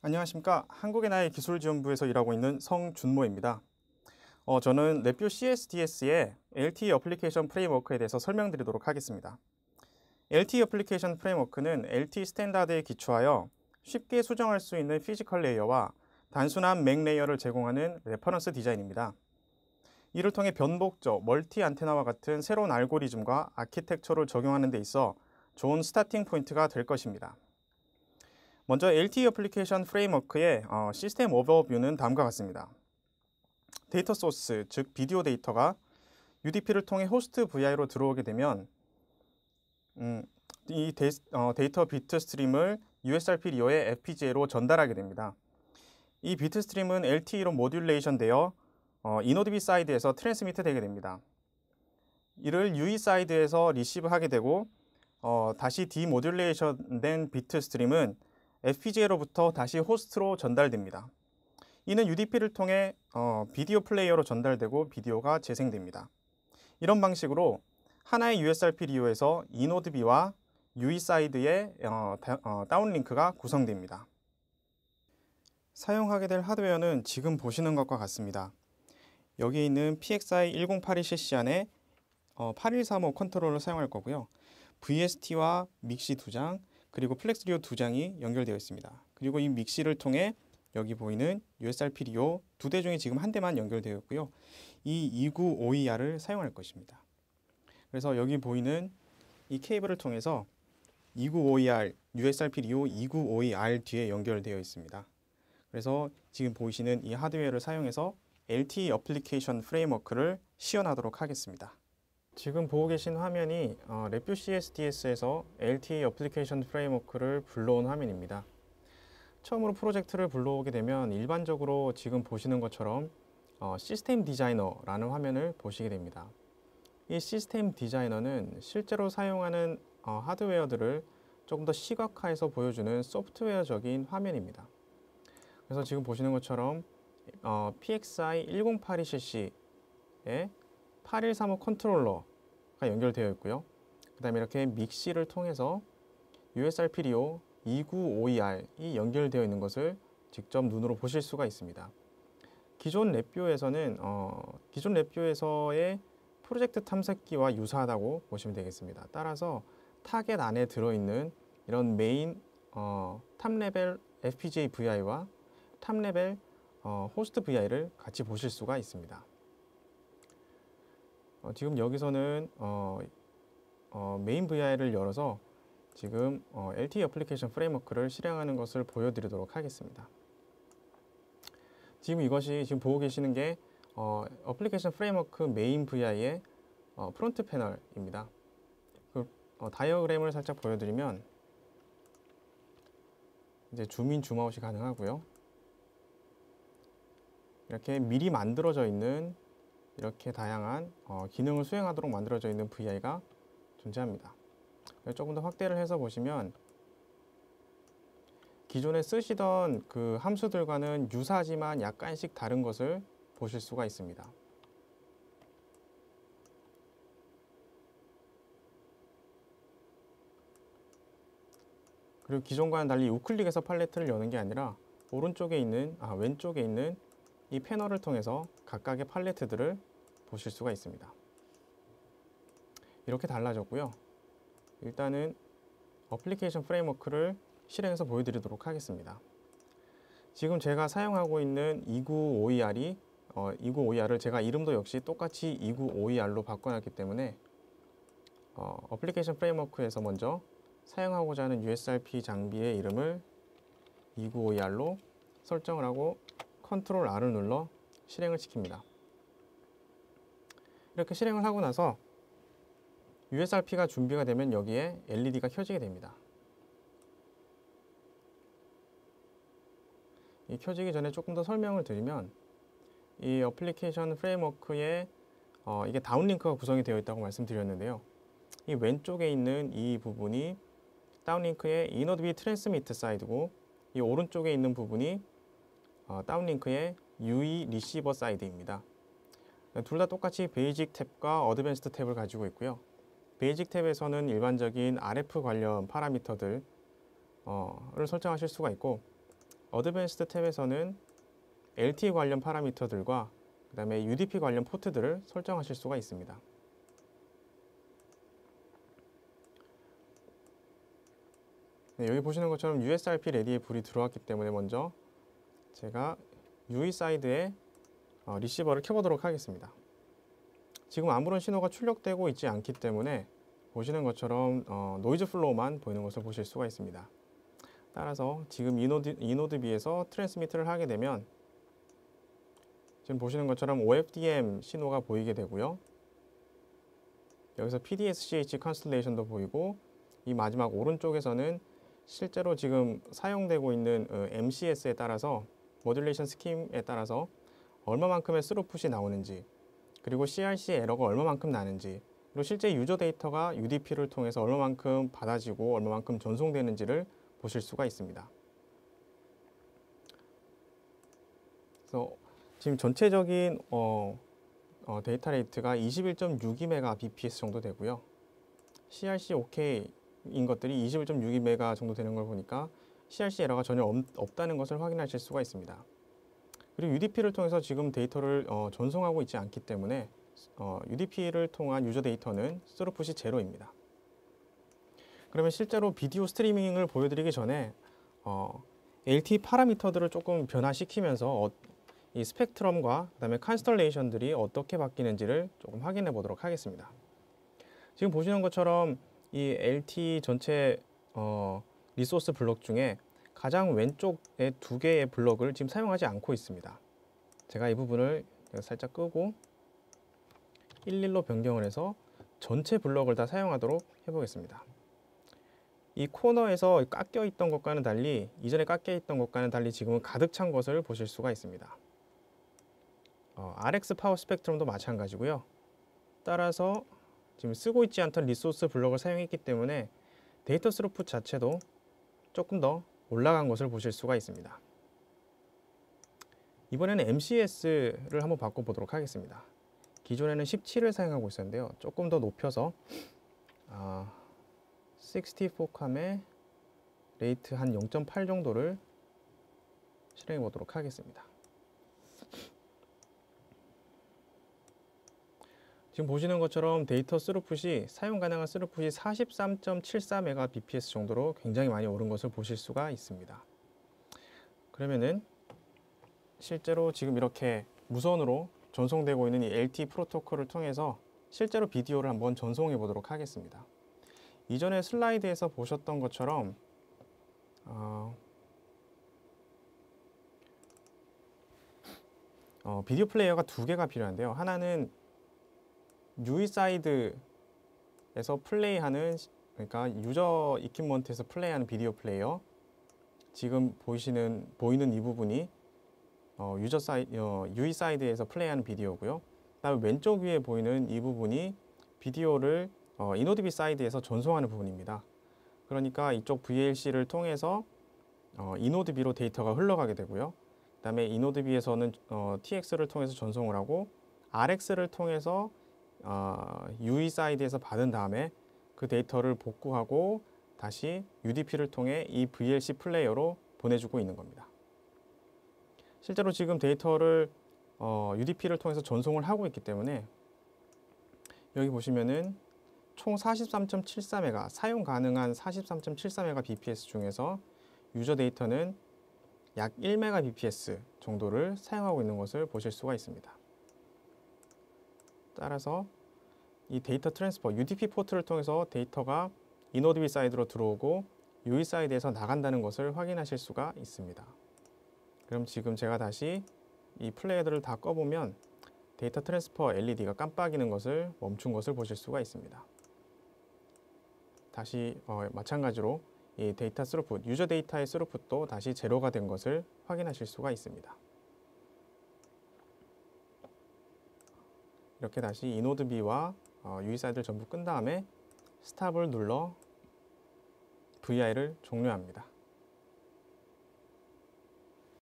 안녕하십니까. 한국의 나의 기술지원부에서 일하고 있는 성준모입니다. 어, 저는 랩뷰 CSDS의 LTE 어플리케이션 프레임워크에 대해서 설명드리도록 하겠습니다. LTE 어플리케이션 프레임워크는 LTE 스탠다드에 기초하여 쉽게 수정할 수 있는 피지컬 레이어와 단순한 맥 레이어를 제공하는 레퍼런스 디자인입니다. 이를 통해 변복적, 멀티 안테나와 같은 새로운 알고리즘과 아키텍처를 적용하는 데 있어 좋은 스타팅 포인트가 될 것입니다 먼저 LTE 어플리케이션 프레임워크의 어, 시스템 오버뷰는 다음과 같습니다. 데이터 소스, 즉 비디오 데이터가 UDP를 통해 호스트 VI로 들어오게 되면 음, 이 데이, 어, 데이터 비트 스트림을 USRP 리오의 FPGA로 전달하게 됩니다. 이 비트 스트림은 LTE로 모듈레이션 되어 어, 이노드비 사이드에서 트랜스미트 되게 됩니다. 이를 UE 사이드에서 리시브 하게 되고 어, 다시 디모듈레이션 된 비트 스트림은 FPGA로부터 다시 호스트로 전달됩니다. 이는 UDP를 통해 어, 비디오 플레이어로 전달되고 비디오가 재생됩니다. 이런 방식으로 하나의 USRP 리오에서 이노드 B와 UE 사이드의 어, 어, 다운링크가 구성됩니다. 사용하게 될 하드웨어는 지금 보시는 것과 같습니다. 여기 있는 PXI 1082cc 안에 8135 컨트롤러를 사용할 거고요. VST와 믹시 2장, 그리고 플렉스 리오 두 장이 연결되어 있습니다. 그리고 이 믹시를 통해 여기 보이는 USRP 리오 두 대 중에 지금 한 대만 연결되어 있고요. 이 295ER을 사용할 것입니다. 그래서 여기 보이는 이 케이블을 통해서 295ER, USRP 리오 295ER 뒤에 연결되어 있습니다. 그래서 지금 보이시는 이 하드웨어를 사용해서 LTE 어플리케이션 프레임워크를 시연하도록 하겠습니다. 지금 보고 계신 화면이 어, 랩뷰 CSDS에서 LTE 어플리케이션 프레임워크를 불러온 화면입니다. 처음으로 프로젝트를 불러오게 되면 일반적으로 지금 보시는 것처럼 어, 시스템 디자이너라는 화면을 보시게 됩니다. 이 시스템 디자이너는 실제로 사용하는 어, 하드웨어들을 조금 더 시각화해서 보여주는 소프트웨어적인 화면입니다. 그래서 지금 보시는 것처럼 어, PXI 1082cc의 8135 컨트롤러가 연결되어 있고요. 그 다음에 이렇게 믹시를 통해서 USRP 리오 295ER이 연결되어 있는 것을 직접 눈으로 보실 수가 있습니다. 기존 랩뷰에서는 어, 기존 랩뷰에서의 프로젝트 탐색기와 유사하다고 보시면 되겠습니다. 따라서 타겟 안에 들어있는 이런 메인 어, 탑레벨 FPGA VI와 탑레벨 어, 호스트 VI를 같이 보실 수가 있습니다. 어, 지금 여기서는 어, 어, 메인 VI를 열어서 지금 어, LTE 어플리케이션 프레임워크를 실행하는 것을 보여드리도록 하겠습니다. 지금 이것이 지금 보고 계시는 게 어, 어플리케이션 프레임워크 메인 VI의 어, 프론트 패널입니다. 그 어, 다이어그램을 살짝 보여드리면 이제 줌인 줌아웃이 가능하고요. 이렇게 미리 만들어져 있는 이렇게 다양한 어, 기능을 수행하도록 만들어져 있는 VI가 존재합니다. 조금 더 확대를 해서 보시면 기존에 쓰시던 그 함수들과는 유사하지만 약간씩 다른 것을 보실 수가 있습니다. 그리고 기존과는 달리 우클릭해서 팔레트를 여는 게 아니라 오른쪽에 있는, 아, 왼쪽에 있는 이 패널을 통해서 각각의 팔레트들을 보실 수가 있습니다. 이렇게 달라졌고요. 일단은 어플리케이션 프레임워크를 실행해서 보여드리도록 하겠습니다. 지금 제가 사용하고 있는 295ER이 어, 295ER을 제가 이름도 역시 똑같이 295ER로 바꿔놨기 때문에 어, 어플리케이션 프레임워크에서 먼저 사용하고자 하는 USRP 장비의 이름을 295ER로 설정을 하고 컨트롤 R을 눌러 실행을 시킵니다. 이렇게 실행을 하고 나서 USRP가 준비가 되면 여기에 LED가 켜지게 됩니다. 이 켜지기 전에 조금 더 설명을 드리면 이 어플리케이션 프레임워크에 어, 이게 다운링크가 구성이 되어 있다고 말씀드렸는데요. 이 왼쪽에 있는 이 부분이 다운링크의 이너드비 트랜스미트 사이드고 이 오른쪽에 있는 부분이 어, 다운링크의 UE 리시버 사이드입니다. 둘 다 똑같이 베이직 탭과 어드밴스드 탭을 가지고 있고요. 베이직 탭에서는 일반적인 RF 관련 파라미터들을 어, 설정하실 수가 있고 어드밴스드 탭에서는 LTE 관련 파라미터들과 그 다음에 UDP 관련 포트들을 설정하실 수가 있습니다. 네, 여기 보시는 것처럼 USRP 레디에 불이 들어왔기 때문에 먼저 제가 UE 사이드에 어, 리시버를 켜보도록 하겠습니다. 지금 아무런 신호가 출력되고 있지 않기 때문에 보시는 것처럼 어, 노이즈 플로우만 보이는 것을 보실 수가 있습니다. 따라서 지금 이 노드, 이 노드 B에서 트랜스미트를 하게 되면 지금 보시는 것처럼 OFDM 신호가 보이게 되고요. 여기서 PDSCH 컨스텔레이션도 보이고 이 마지막 오른쪽에서는 실제로 지금 사용되고 있는 어, MCS에 따라서 모듈레이션 스킴에 따라서 얼마만큼의 스루풋이 나오는지 그리고 CRC 에러가 얼마만큼 나는지 그리고 실제 유저 데이터가 UDP를 통해서 얼마만큼 받아지고 얼마만큼 전송되는지를 보실 수가 있습니다. 그래서 지금 전체적인 어, 어, 데이터 레이트가 21.62메가bps 정도 되고요. CRC OK인 것들이 21.62메가 정도 되는 걸 보니까 CRC 에러가 전혀 없, 다는 것을 확인하실 수가 있습니다. 그리고 UDP를 통해서 지금 데이터를 어, 전송하고 있지 않기 때문에 어, UDP를 통한 유저 데이터는 스루풋이 제로입니다. 그러면 실제로 비디오 스트리밍을 보여드리기 전에 어, LTE 파라미터들을 조금 변화시키면서 어, 이 스펙트럼과 그다음에 컨스톨레이션들이 어떻게 바뀌는지를 조금 확인해 보도록 하겠습니다. 지금 보시는 것처럼 이 LTE 전체 어, 리소스 블록 중에 가장 왼쪽에 두 개의 블록을 지금 사용하지 않고 있습니다. 제가 이 부분을 살짝 끄고 11로 변경을 해서 전체 블럭을 다 사용하도록 해보겠습니다. 이 코너에서 깎여 있던 것과는 달리 이전에 깎여 있던 것과는 달리 지금은 가득 찬 것을 보실 수가 있습니다. 어, RX 파워 스펙트럼도 마찬가지고요. 따라서 지금 쓰고 있지 않던 리소스 블럭을 사용했기 때문에 데이터 스루풋 자체도 조금 더 올라간 것을 보실 수가 있습니다. 이번에는 MCS를 한번 바꿔보도록 하겠습니다. 기존에는 17을 사용하고 있었는데요. 조금 더 높여서 아, 64캄의 레이트 한 0.8 정도를 실행해 보도록 하겠습니다. 지금 보시는 것처럼 데이터 스루풋이 사용 가능한 스루풋이 43.74Mbps 정도로 굉장히 많이 오른 것을 보실 수가 있습니다. 그러면은 실제로 지금 이렇게 무선으로 전송되고 있는 이 LTE 프로토콜을 통해서 실제로 비디오를 한번 전송해 보도록 하겠습니다. 이전에 슬라이드에서 보셨던 것처럼 어, 어, 비디오 플레이어가 두 개가 필요한데요. 하나는 UI 사이드에서 플레이하는 그러니까 유저 이퀴먼트에서 플레이하는 비디오 플레이어 지금 보이시는 보이는 이 부분이 어, 유저 사이드 어, UI 사이드에서 플레이하는 비디오고요. 그다음에 왼쪽 위에 보이는 이 부분이 비디오를 어, 이노드비 사이드에서 전송하는 부분입니다. 그러니까 이쪽 VLC를 통해서 어, 이노드비로 데이터가 흘러가게 되고요. 그다음에 이노드비에서는 어, TX를 통해서 전송을 하고 RX를 통해서 어, UE 사이드에서 받은 다음에 그 데이터를 복구하고 다시 UDP를 통해 이 VLC 플레이어로 보내주고 있는 겁니다. 실제로 지금 데이터를 어, UDP를 통해서 전송을 하고 있기 때문에 여기 보시면은 총 43.74메가 사용 가능한 43.74메가 bps 중에서 유저 데이터는 약 1메가 bps 정도를 사용하고 있는 것을 보실 수가 있습니다. 따라서 이 데이터 트랜스퍼 UDP 포트를 통해서 데이터가 이노드비 사이드로 들어오고 UI 사이드에서 나간다는 것을 확인하실 수가 있습니다. 그럼 지금 제가 다시 이 플레이어들을 다 꺼보면 데이터 트랜스퍼 LED가 깜빡이는 것을 멈춘 것을 보실 수가 있습니다. 다시 어, 마찬가지로 이 데이터 스루풋, 유저 데이터의 스루풋도 다시 제로가 된 것을 확인하실 수가 있습니다. 이렇게 다시 이 노드 B와 어, UI 사이드를 전부 끈 다음에 스탑을 눌러 VI를 종료합니다.